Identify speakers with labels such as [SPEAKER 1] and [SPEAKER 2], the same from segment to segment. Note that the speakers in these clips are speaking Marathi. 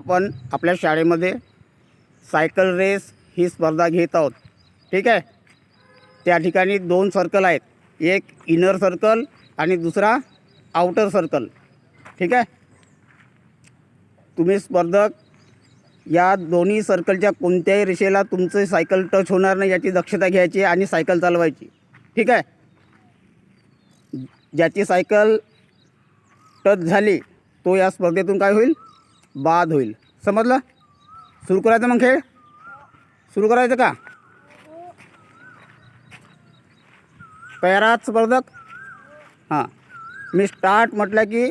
[SPEAKER 1] आपण आपल्या शाळेमध्ये सायकल रेस ही स्पर्धा घेत आहोत. ठीक आहे? त्या ठिकाणी दोन सर्कल आहेत. एक इनर सर्कल आणि दुसरा आउटर सर्कल ठीक आहे? तुम्ही स्पर्धक या दोन्ही सर्कलच्या कोणत्याही रेषेला तुमचं सायकल टच होणार नाही याची दक्षता घ्यायची आणि सायकल चालवायची. ठीक आहे? ज्याची सायकल टच झाली तो या स्पर्धेतून काय होईल? बाद होईल. समजलं? सुरू करायचं मग खेळ? सुरू करायचं का? तयार स्पर्धक? हां. मी स्टार्ट म्हटलं की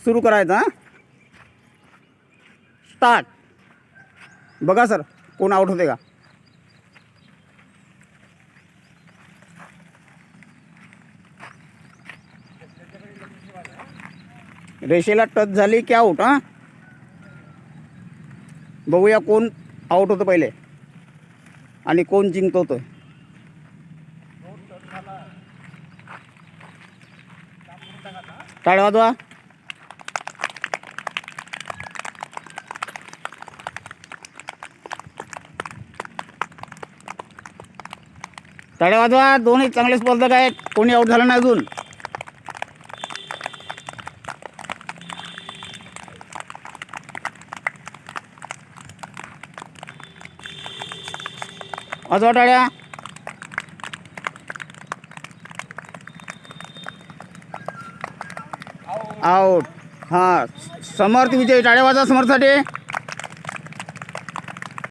[SPEAKER 1] सुरू करायचं हां. स्टार्ट बघा सर कोण आउट होते का? रेषेला टच झाली की आऊट हां. बघूया कोण आउट होतं पहिले. आणि कोण जिंकतो तो टाळवा द्वा तळेवाजवा दोन्ही चांगले स्पर्धक आहेत. कोणी आऊट झालं नाही अजून. वाजवा टाळ्या. आऊट हां समर्थ विजय टाळ्या समर्थ समर्थसाठी.